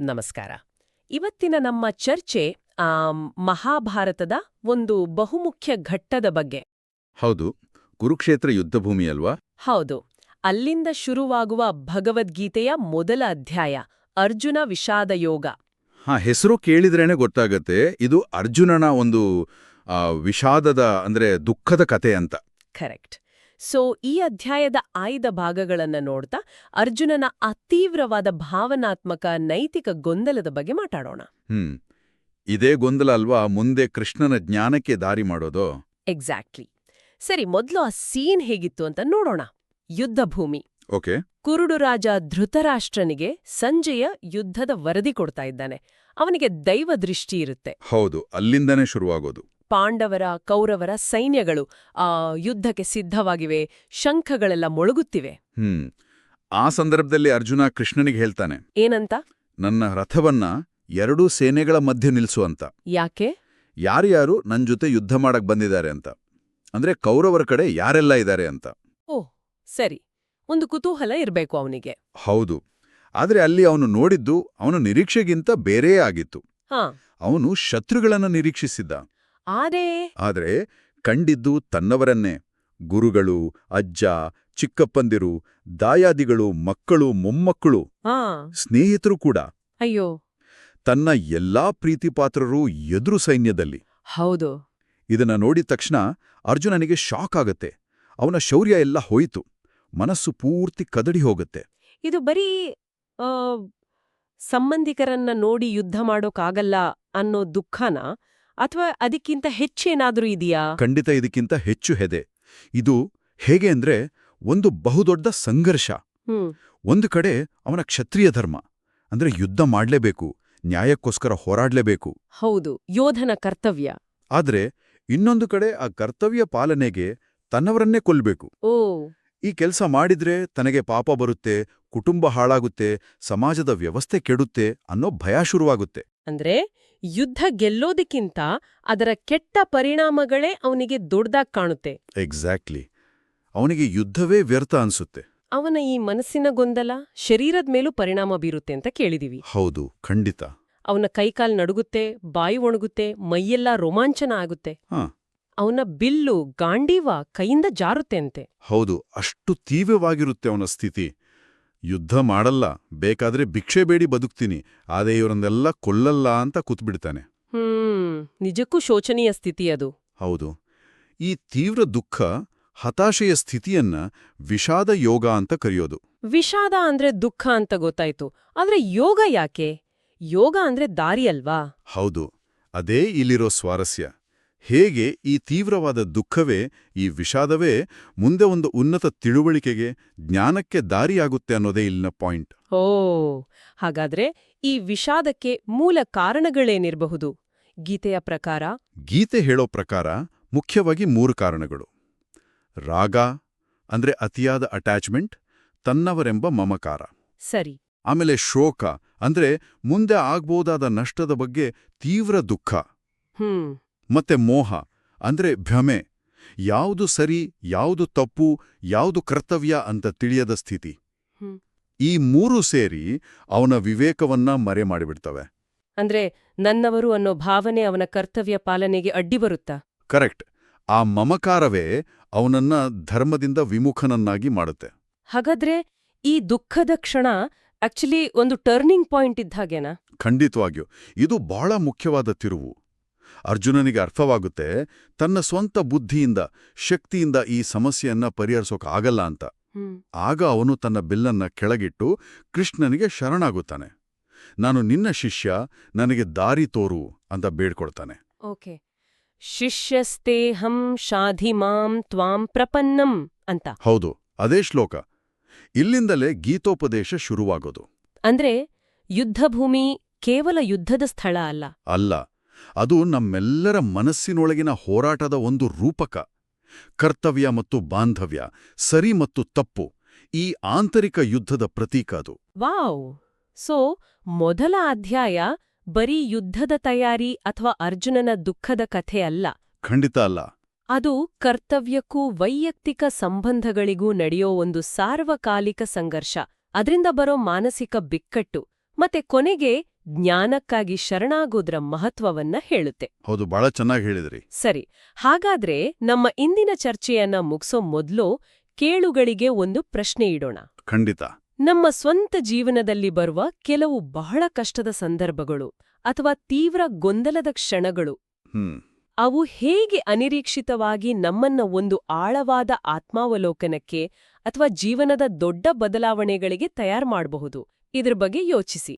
ನಮಸ್ಕಾರ. ಇವತ್ತಿನ ನಮ್ಮ ಚರ್ಚೆ ಮಹಾಭಾರತದ ಒಂದು ಬಹುಮುಖ್ಯ ಘಟ್ಟದ ಬಗ್ಗೆ. ಹೌದು ಕುರುಕ್ಷೇತ್ರ ಯುದ್ಧಭೂಮಿ ಅಲ್ವಾ? ಹೌದು ಅಲ್ಲಿಂದ ಶುರುವಾಗುವ ಭಗವದ್ಗೀತೆಯ ಮೊದಲ ಅಧ್ಯಾಯ ಅರ್ಜುನ ವಿಷಾದ ಯೋಗ ಹಾ ಹೆಸರು ಕೇಳಿದ್ರೇನೆ ಗೊತ್ತಾಗತ್ತೆ ಇದು ಅರ್ಜುನನ ಒಂದು ವಿಷಾದದ ಅಂದ್ರೆ ದುಃಖದ ಕತೆ ಅಂತ. ಕರೆಕ್ಟ್. ಸೊ ಈ ಅಧ್ಯಾಯದ ಆಯ್ದ ಭಾಗಗಳನ್ನು ನೋಡ್ತಾ ಅರ್ಜುನನ ಅತೀವ್ರವಾದ ಭಾವನಾತ್ಮಕ ನೈತಿಕ ಗೊಂದಲದ ಬಗ್ಗೆ ಮಾತಾಡೋಣ. ಹ್ಮ್. ಇದೇ ಗೊಂದಲ ಅಲ್ವಾ ಮುಂದೆ ಕೃಷ್ಣನ ಜ್ಞಾನಕ್ಕೆ ದಾರಿ ಮಾಡೋದು? ಎಕ್ಸಾಕ್ಟ್ಲಿ ಸರಿ ಮೊದಲು ಆ ಸೀನ್ ಹೇಗಿತ್ತು ಅಂತ ನೋಡೋಣ. ಯುದ್ಧಭೂಮಿ. ಓಕೆ. ಕುರುಡು ರಾಜ ಧೃತರಾಷ್ಟ್ರನಿಗೆ ಸಂಜೆಯ ಯುದ್ಧದ ವರದಿ ಕೊಡ್ತಾ ಇದ್ದಾನೆ. ಅವನಿಗೆ ದೈವ ದೃಷ್ಟಿ ಇರುತ್ತೆ. ಹೌದು ಅಲ್ಲಿಂದನೇ ಶುರುವಾಗೋದು. ಪಾಂಡವರ ಕೌರವರ ಸೈನ್ಯಗಳು ಆ ಯುದ್ಧಕ್ಕೆ ಸಿದ್ಧವಾಗಿವೆ ಶಂಖಗಳೆಲ್ಲ ಮೊಳಗುತ್ತಿವೆ. ಹ್ಮ್. ಆ ಸಂದರ್ಭದಲ್ಲಿ ಅರ್ಜುನ ಕೃಷ್ಣನಿಗೆ ಹೇಳ್ತಾನೆ ಏನಂತ? ನನ್ನ ರಥವನ್ನ ಎರಡೂ ಸೇನೆಗಳ ಮಧ್ಯೆ ನಿಲ್ಸು ಅಂತ. ಯಾಕೆ? ಯಾರ್ಯಾರು ನನ್ ಜೊತೆ ಯುದ್ಧ ಮಾಡಕ್ ಬಂದಿದ್ದಾರೆ ಅಂತ. ಅಂದ್ರೆ ಕೌರವರ ಕಡೆ ಯಾರೆಲ್ಲ ಇದ್ದಾರೆ ಅಂತ. ಓ ಸರಿ. ಒಂದು ಕುತೂಹಲ ಇರಬೇಕು ಅವನಿಗೆ. ಹೌದು. ಆದ್ರೆ ಅಲ್ಲಿ ಅವನು ನೋಡಿದ್ದು ಅವನ ನಿರೀಕ್ಷೆಗಿಂತ ಬೇರೆಯೇ ಆಗಿತ್ತು. ಹಾ. ಅವನು ಶತ್ರುಗಳನ್ನ ನಿರೀಕ್ಷಿಸಿದ್ದ. ಆದ್ರೆ ಆದರೆ ಕಂಡಿದ್ದು ತನ್ನವರನ್ನೇ. ಗುರುಗಳು ಅಜ್ಜ ಚಿಕ್ಕಪ್ಪಂದಿರು ದಾಯಾದಿಗಳು ಮಕ್ಕಳು ಮೊಮ್ಮಕ್ಕಳು ಸ್ನೇಹಿತರು ಕೂಡ. ಅಯ್ಯೋ. ತನ್ನ ಎಲ್ಲಾ ಪ್ರೀತಿಪಾತ್ರರು ಎದುರು ಸೈನ್ಯದಲ್ಲಿ. ಹೌದು. ಇದನ್ನ ನೋಡಿದ ತಕ್ಷಣ ಅರ್ಜುನನಿಗೆ ಶಾಕ್ ಆಗತ್ತೆ. ಅವನ ಶೌರ್ಯ ಎಲ್ಲ ಹೋಯಿತು. ಮನಸ್ಸು ಪೂರ್ತಿ ಕದಡಿ ಹೋಗುತ್ತೆ. ಇದು ಬರೀ ಸಂಬಂಧಿಕರನ್ನ ನೋಡಿ ಯುದ್ಧ ಮಾಡೋಕ್ಕಾಗಲ್ಲ ಅನ್ನೋ ದುಃಖನ? ಅಥವಾ ಅದಕ್ಕಿಂತ ಹೆಚ್ಚೇನಾದ್ರೂ ಇದೆಯಾ? ಖಂಡಿತ ಇದಕ್ಕಿಂತ ಹೆಚ್ಚು ಹೆದೆ. ಇದು ಹೇಗೆ ಅಂದ್ರೆ ಒಂದು ಬಹುದೊಡ್ಡ ಸಂಘರ್ಷ. ಒಂದು ಕಡೆ ಅವನ ಕ್ಷತ್ರಿಯ ಧರ್ಮ ಅಂದ್ರೆ ಯುದ್ಧ ಮಾಡ್ಲೇಬೇಕು ನ್ಯಾಯಕ್ಕೋಸ್ಕರ ಹೋರಾಡ್ಲೇಬೇಕು. ಹೌದು ಯೋಧನ ಕರ್ತವ್ಯ. ಆದ್ರೆ ಇನ್ನೊಂದು ಕಡೆ ಆ ಕರ್ತವ್ಯ ಪಾಲನೆಗೆ ತನ್ನವರನ್ನೇ ಕೊಲ್ಬೇಕು. ಓ. ಈ ಕೆಲಸ ಮಾಡಿದ್ರೆ ತನಗೆ ಪಾಪ ಬರುತ್ತೆ ಕುಟುಂಬ ಹಾಳಾಗುತ್ತೆ ಸಮಾಜದ ವ್ಯವಸ್ಥೆ ಕೆಡುತ್ತೆ ಅನ್ನೋ ಭಯ ಶುರುವಾಗುತ್ತೆ. ಅಂದ್ರೆ ಯುದ್ಧ ಗೆಲ್ಲೋದಕ್ಕಿಂತ ಅದರ ಕೆಟ್ಟ ಪರಿಣಾಮಗಳೇ ಅವನಿಗೆ ದೊಡ್ಡದಾಗಿ ಕಾಣುತ್ತೆ. ಎಕ್ಸಾಕ್ಟ್ಲಿ ಅವನಿಗೆ ಯುದ್ಧವೇ ವ್ಯರ್ಥ ಅನ್ಸುತ್ತೆ. ಅವನ ಈ ಮನಸ್ಸಿನ ಗೊಂದಲ ಶರೀರದ ಮೇಲೂ ಪರಿಣಾಮ ಬೀರುತ್ತೆ ಅಂತ ಕೇಳಿದೀವಿ. ಹೌದು ಖಂಡಿತ. ಅವನ ಕೈಕಾಲ್ ನಡುಗುತ್ತೆ ಬಾಯಿ ಒಣಗುತ್ತೆ ಮೈಯೆಲ್ಲ ರೋಮಾಂಚನ ಆಗುತ್ತೆ. ಅವನ ಬಿಲ್ಲು ಗಾಂಡೀವ ಕೈಯಿಂದ ಜಾರುತ್ತೆ ಅಂತೆ. ಹೌದು ಅಷ್ಟು ತೀವ್ರವಾಗಿರುತ್ತೆ ಅವನ ಸ್ಥಿತಿ. ಯುದ್ಧ ಮಾಡಲ್ಲ ಬೇಕಾದ್ರೆ ಭಿಕ್ಷೆ ಬೇಡಿ ಬದುಕ್ತೀನಿ ಆದರೆ ಇವರನ್ನೆಲ್ಲ ಕೊಲ್ಲಲ್ಲ ಅಂತ ಕೂತ್ಬಿಡ್ತಾನೆ. ಹ್ಮ್ ನಿಜಕ್ಕೂ ಶೋಚನೀಯ ಸ್ಥಿತಿ ಅದು. ಹೌದು. ಈ ತೀವ್ರ ದುಃಖ ಹತಾಶೆಯ ಸ್ಥಿತಿಯನ್ನ ವಿಷಾದ ಯೋಗ ಅಂತ ಕರೆಯೋದು. ವಿಷಾದ ಅಂದ್ರೆ ದುಃಖ ಅಂತ ಗೊತ್ತಾಯ್ತು. ಆದ್ರೆ ಯೋಗ ಯಾಕೆ? ಯೋಗ ಅಂದ್ರೆ ದಾರಿ ಅಲ್ವಾ? ಹೌದು. ಅದೇ ಇಲ್ಲಿರೋ ಸ್ವಾರಸ್ಯ. ಹೇಗೆ ಈ ತೀವ್ರವಾದ ದುಃಖವೇ ಈ ವಿಷಾದವೇ ಮುಂದೆ ಒಂದು ಉನ್ನತ ತಿಳುವಳಿಕೆಗೆ ಜ್ಞಾನಕ್ಕೆ ದಾರಿಯಾಗುತ್ತೆ ಅನ್ನೋದೇ ಇಲ್ಲಿನ ಪಾಯಿಂಟ್. ಓ ಹಾಗಾದ್ರೆ ಈ ವಿಷಾದಕ್ಕೆ ಮೂಲ ಕಾರಣಗಳೇನಿರಬಹುದು? ಗೀತೆಯ ಪ್ರಕಾರ? ಗೀತೆ ಹೇಳೋ ಪ್ರಕಾರ ಮುಖ್ಯವಾಗಿ ಮೂರು ಕಾರಣಗಳು. ರಾಗ ಅಂದ್ರೆ ಅತಿಯಾದ ಅಟ್ಯಾಚ್ಮೆಂಟ್ ತನ್ನವರೆಂಬ ಮಮಕಾರ. ಸರಿ. ಆಮೇಲೆ ಶೋಕ ಅಂದ್ರೆ ಮುಂದೆ ಆಗ್ಬೋದಾದ ನಷ್ಟದ ಬಗ್ಗೆ ತೀವ್ರ ದುಃಖ. ಹ್ಮ್. ಮತ್ತೆ ಮೋಹ ಅಂದ್ರೆ ಭ್ರಮೆ. ಯಾವುದು ಸರಿ ಯಾವುದು ತಪ್ಪು ಯಾವುದು ಕರ್ತವ್ಯ ಅಂತ ತಿಳಿಯದ ಸ್ಥಿತಿ. ಈ ಮೂರು ಸೇರಿ ಅವನ ವಿವೇಕವನ್ನ ಮರೆ ಮಾಡಿಬಿಡ್ತವೆ. ಅಂದ್ರೆ ನನ್ನವರು ಅನ್ನೋ ಭಾವನೆ ಅವನ ಕರ್ತವ್ಯ ಪಾಲನೆಗೆ ಅಡ್ಡಿ ಬರುತ್ತಾ? ಕರೆಕ್ಟ್. ಆ ಮಮಕಾರವೇ ಅವನನ್ನ ಧರ್ಮದಿಂದ ವಿಮುಖನನ್ನಾಗಿ ಮಾಡುತ್ತೆ. ಹಾಗಾದ್ರೆ ಈ ದುಃಖದ ಕ್ಷಣ ಆಕ್ಚುಲಿ ಒಂದು ಟರ್ನಿಂಗ್ ಪಾಯಿಂಟ್ ಇದ್ದ ಹಾಗೇನಾ? ಖಂಡಿತವಾಗಿಯೂ. ಇದು ಬಹಳ ಮುಖ್ಯವಾದ ತಿರುವು. ಅರ್ಜುನನಿಗೆ ಅರ್ಥವಾಗುತ್ತೆ ತನ್ನ ಸ್ವಂತ ಬುದ್ಧಿಯಿಂದ ಶಕ್ತಿಯಿಂದ ಈ ಸಮಸ್ಯೆಯನ್ನ ಪರಿಹರಿಸೋಕಾಗಲ್ಲ ಅಂತ. ಆಗ ಅವನು ತನ್ನ ಬಿಲ್ಲನ್ನ ಕೆಳಗಿಟ್ಟು ಕೃಷ್ಣನಿಗೆ ಶರಣಾಗುತ್ತಾನೆ. ನಾನು ನಿನ್ನ ಶಿಷ್ಯ ನನಗೆ ದಾರಿ ತೋರು ಅಂತ ಬೇಡ್ಕೊಳ್ತಾನೆ. ಓಕೆ. ಶಿಷ್ಯಸ್ತೇಹಂ ಶಾಧಿ ಮಾಂ ತ್ವಾಂ ಪ್ರಪನ್ನಂ ಅಂತ. ಹೌದು ಅದೇ ಶ್ಲೋಕ. ಇಲ್ಲಿಂದಲೇ ಗೀತೋಪದೇಶ ಶುರುವಾಗೋದು. ಅಂದ್ರೆ ಯುದ್ಧಭೂಮಿ ಕೇವಲ ಯುದ್ಧದ ಸ್ಥಳ ಅಲ್ಲ. ಅಲ್ಲ ಅದು ನಮ್ಮೆಲ್ಲರ ಮನಸ್ಸಿನೊಳಗಿನ ಹೋರಾಟದ ಒಂದು ರೂಪಕ. ಕರ್ತವ್ಯ ಮತ್ತು ಬಾಂಧವ್ಯ ಸರಿ ಮತ್ತು ತಪ್ಪು ಈ ಆಂತರಿಕ ಯುದ್ಧದ ಪ್ರತೀಕ ಅದು. ವಾವ್! ಸೊ ಮೊದಲ ಅಧ್ಯಾಯ ಬರೀ ಯುದ್ಧದ ತಯಾರಿ ಅಥವಾ ಅರ್ಜುನನ ದುಃಖದ ಕಥೆ ಅಲ್ಲ. ಖಂಡಿತ ಅಲ್ಲ. ಅದು ಕರ್ತವ್ಯಕ್ಕೂ ವೈಯಕ್ತಿಕ ಸಂಬಂಧಗಳಿಗೂ ನಡೆಯೋ ಒಂದು ಸಾರ್ವಕಾಲಿಕ ಸಂಘರ್ಷ. ಅದರಿಂದ ಬರೋ ಮಾನಸಿಕ ಬಿಕ್ಕಟ್ಟು. ಮತ್ತೆ ಕೊನೆಗೆ ಜ್ಞಾನಕ್ಕಾಗಿ ಶರಣಾಗೋದ್ರ ಮಹತ್ವವನ್ನ ಹೇಳುತ್ತೆ. ಹೌದು ಬಹಳ ಚೆನ್ನಾಗಿ ಹೇಳಿದ್ರಿ. ಸರಿ ಹಾಗಾದ್ರೆ ನಮ್ಮ ಇಂದಿನ ಚರ್ಚೆಯನ್ನ ಮುಗಿಸೋ ಮೊದ್ಲು ಕೇಳುಗಳಿಗೆ ಒಂದು ಪ್ರಶ್ನೆ ಇಡೋಣ. ಖಂಡಿತ. ನಮ್ಮ ಸ್ವಂತ ಜೀವನದಲ್ಲಿ ಬರುವ ಕೆಲವು ಬಹಳ ಕಷ್ಟದ ಸಂದರ್ಭಗಳು ಅಥವಾ ತೀವ್ರ ಗೊಂದಲದ ಕ್ಷಣಗಳು ಅವು ಹೇಗೆ ಅನಿರೀಕ್ಷಿತವಾಗಿ ನಮ್ಮನ್ನ ಒಂದು ಆಳವಾದ ಆತ್ಮಾವಲೋಕನಕ್ಕೆ ಅಥವಾ ಜೀವನದ ದೊಡ್ಡ ಬದಲಾವಣೆಗಳಿಗೆ ತಯಾರು ಮಾಡಬಹುದು? ಇದ್ರ ಬಗ್ಗೆ ಯೋಚಿಸಿ.